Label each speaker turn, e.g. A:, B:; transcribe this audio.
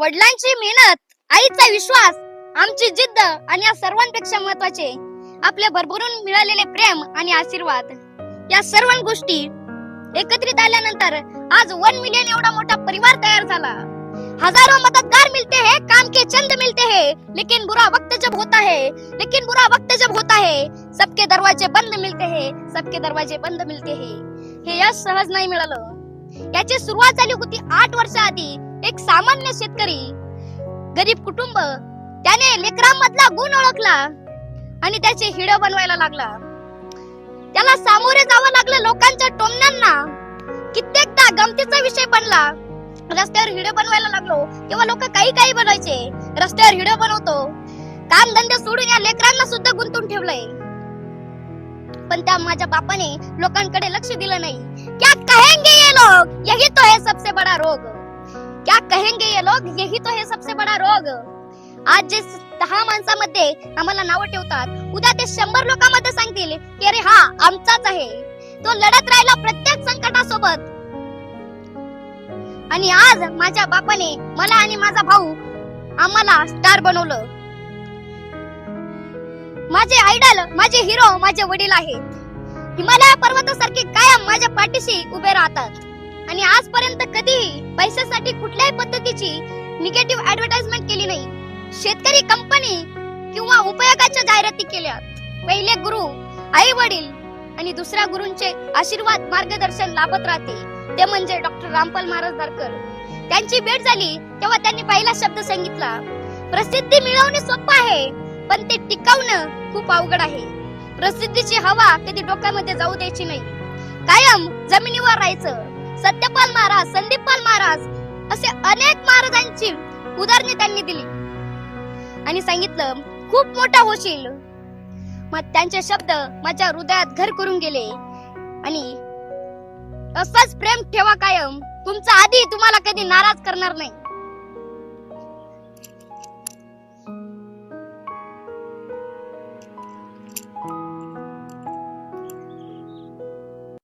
A: वडिलांची मेहनत आईचा विश्वास आमची जिद्द आणि या सर्वांपेक्षा महत्त्वाचे आपले भरभरून मिळालेले प्रेम आणि आशीर्वाद. या सर्व गोष्टी एकत्रित आल्यानंतर आज वन मिलियन एवढा मोठा परिवार तयार झाला. हजारो मददगार मिलते हैं काम के चंद मिलते हैं. लेकिन बुरा वक्त जब होता है लेकिन बुरा वक्त जब होता है सबके दरवाजे बंद मिलते हैं सबके दरवाजे बंद मिलते हैं. हे यश सहज नाही मिळालं. याची सुरुवात झाली होती आठ वर्षा आधी एक सामान्य शेतकरी गरीब कुटुंब त्याने लेकरांमधला गुण ओळखला आणि त्याचे हिड बनवायला लागला. त्याला सामोरे जावं लागलं लोकांच्या टोमण्यांना. कित्येकदा गमतीचा विषय बनला. रस्त्यावर हिडो बनवायला लागलो तेव्हा लोक काही काही बनवायचे. रस्त्यावर हिडो बनवतो. काम धंदे सोडून या लेकरांना सुद्धा गुंतून ठेवलंय. पण त्या माझ्या बापाने लोकांकडे लक्ष दिलं नाही. क्या कहेंगे ये लोग यही तो है सबसे बड़ा रोग. कहेंगे ये लोग यही तो है सबसे बड़ा रोग। आज जे दहा माणसामध्ये आम्हाला नावं ठेवतात उद्या ते शंभर लोकांमध्ये सांगतील की अरे हा आमचाच आहे. तो लढत राहिला प्रत्येक संकटासोबत. आणि आज माझ्या बापाने मला आणि माझा भाऊ आम्हाला स्टार बनवलं. माझे आयडल माझे हिरो माझे वडील आहेत. हिमालय पर्वतासारखे कायम माझ्या पाठीशी उभे राहतात. आणि आजपर्यंत कधीही पैशासाठी कुठल्याही पद्धतीची निगेटिव्ह ऍडव्हर्टाइजमेंट केली नाही. शेतकरी कंपनी किंवा उपयोगाच्या जाहिराती केल्या. पहिले गुरु आई वडील आणि दुसऱ्या गुरुंचे आशीर्वाद मार्गदर्शन लाभत राहते. ते म्हणजे डॉक्टर रामपाल महाराज दारकर. त्यांची भेट झाली तेव्हा त्यांनी पहिला शब्द सांगितला प्रसिद्धी मिळवणे सोपं आहे पण ते टिकवणं खूप अवघड आहे. प्रसिद्धीची हवा कधी डोक्यामध्ये जाऊ द्यायची नाही. कायम जमिनीवर राहायचं. सत्यपाल महाराज संदीपपाल महाराज असे अनेक महाराजांची उदाहरणे त्यांनी दिली. आणि सांगितलं खूप मोठा होशील. मग त्यांचे शब्द माझ्या हृदयात घर करून गेले. आणि असंच प्रेम ठेवा कायम. तुमचा आधी तुम्हाला कधी नाराज करणार नाही.